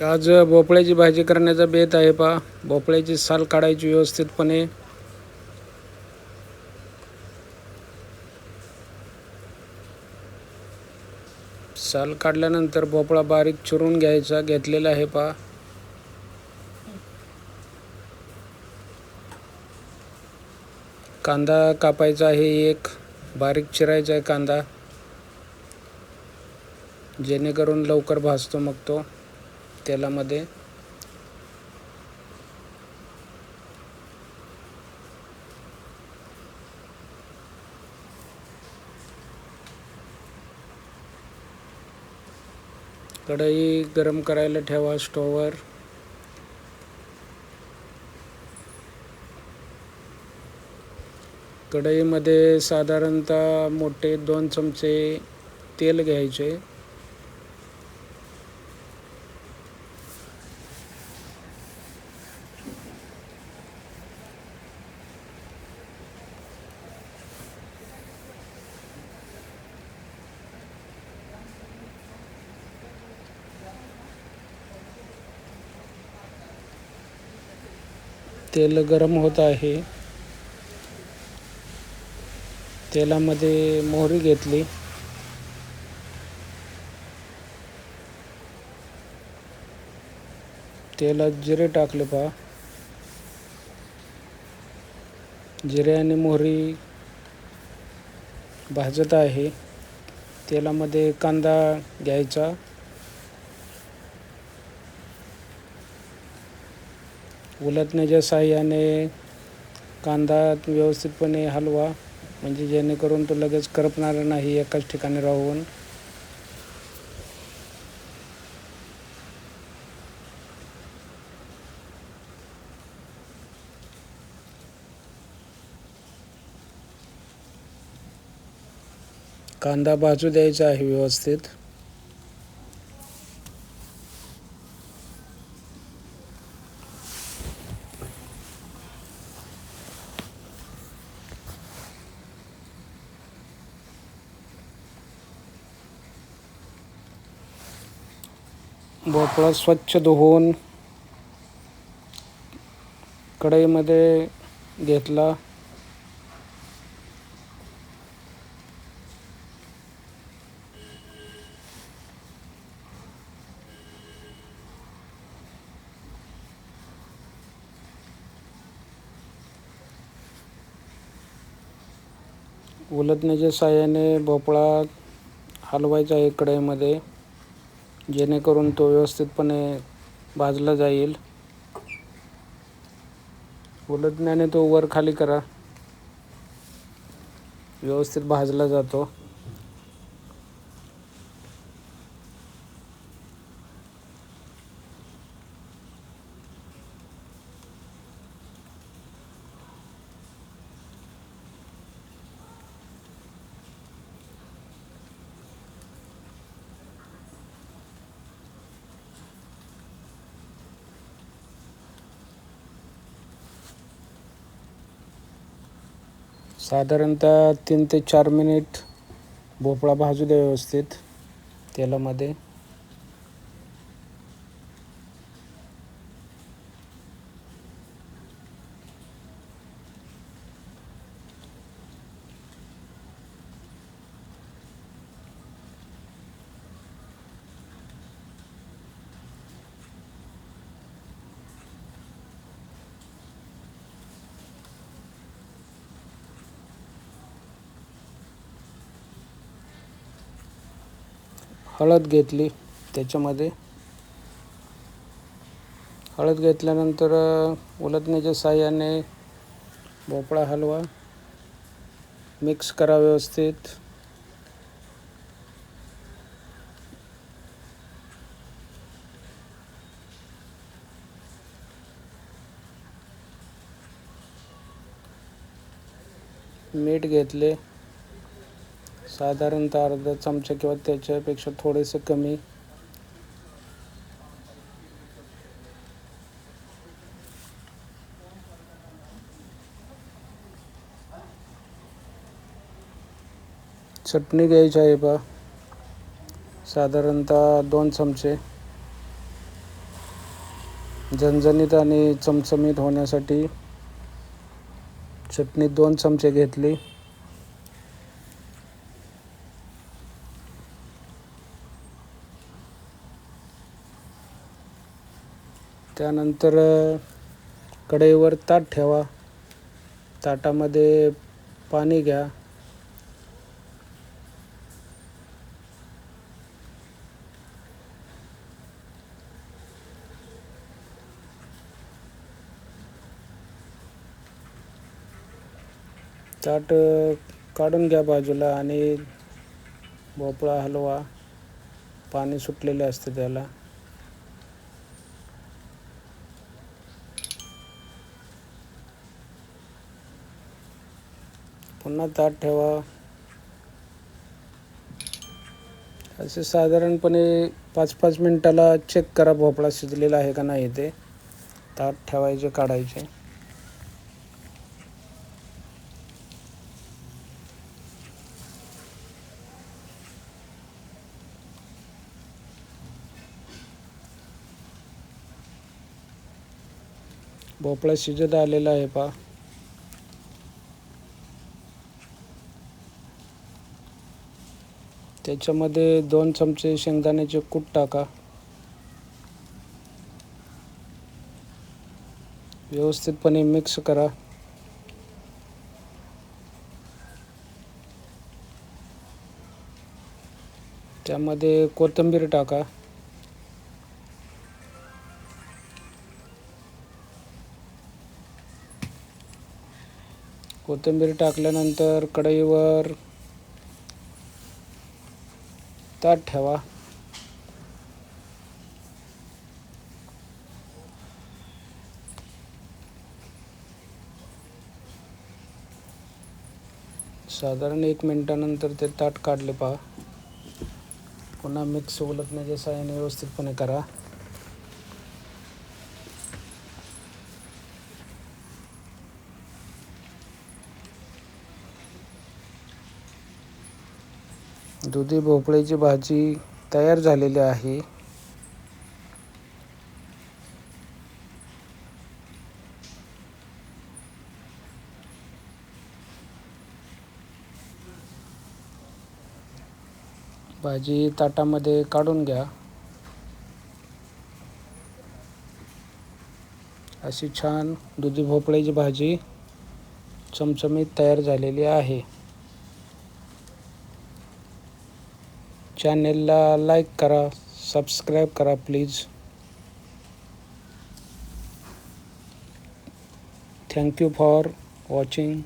आज भोपळ्याची भाजी करण्याचा बेत आहे पा भोपळ्याची साल काढायची व्यवस्थितपणे. साल काढल्यानंतर भोपळा बारीक चिरून घ्यायचा घेतलेला आहे पा कांदा कापायचा आहे एक बारीक चिरायचा आहे कांदा. जेणेकरून लवकर भाजतो मग तो. तेलामध्ये कढई गरम करायला ठेवा स्टोवर कढईमध्ये साधारणतः मोठे दोन चमचे तेल घ्यायचे. तेल गरम होत आहे. तेलामध्ये मोहरी घेतली. तेलात जिरे टाकले पहा. जिरे आणि मोहरी भाजत आहे. तेलामध्ये कांदा घ्यायचा. उलटण्याच्या साह्याने कांदा व्यवस्थितपणे हलवा म्हणजे जेणेकरून तो लगेच करपणार नाही एकाच ठिकाणी राहून. कांदा भाजू द्यायचा आहे व्यवस्थित. भोपळा स्वच्छ धुवून कढईमध्ये घेतला. उलटण्याच्या साह्याने भोपळा हलवायचा आहे कढईमध्ये. जेणेकरून तो व्यवस्थितपणे भाजला जाईल. उलटण्याने तो वर खाली करा. व्यवस्थित भाजला जातो. साधारणतः तीन ते चार मिनिट भोपळा भाजू द्या व्यवस्थित तेलामध्ये. हळद घेतली त्याच्यामध्ये. हळद घेतल्यानंतर उलटण्याच्या साह्याने भोपळा हलवा मिक्स करा व्यवस्थित. मीठ घेतले. साधारणतः अर्धा चमचा किंवा त्याच्यापेक्षा थोडेसे कमी. चटणी घ्यायची आहे बा. साधारणतः दोन चमचे. झणझणीत आणि चमचमीत होण्यासाठी चटणी दोन चमचे घेतली. त्यानंतर कढईवर ताट ठेवा. ताटामध्ये पाणी घ्या. ताट काढून घ्या बाजूला आणि भोपळा हलवा पाणी सुटलेले असते त्याला. पुन्हा ताट ठेवा. असे साधारणपणे पाच पाच मिनटाला चेक करा भोपळा शिजलेला आहे का नाही ते. ताट ठेवायचे काढायचे. भोपळा शिजत आलेला आहे पा त्याच्यामध्ये दोन चमचे शेंगदाण्याचे कूट टाका. व्यवस्थितपणे मिक्स करा. त्यामध्ये कोथिंबीर टाका. कोथिंबीर टाकल्यानंतर कढईवर ताट ठेवा. साधारण एक मिनटानंतर ते ताट काढले पहा. पुन्हा मिक्स उलटण्याच्या साहाय्याने व्यवस्थितपणे करा. दुधी भोपळ्याची भाजी तयार झालेली आहे. भाजी ताटामध्ये काढून घ्या. अशी छान दुधी भोपळ्याची भाजी चमचमीत तयार झालेली आहे. चॅनेलला लाईक करा सबस्क्राईब करा प्लीज. Thank you for watching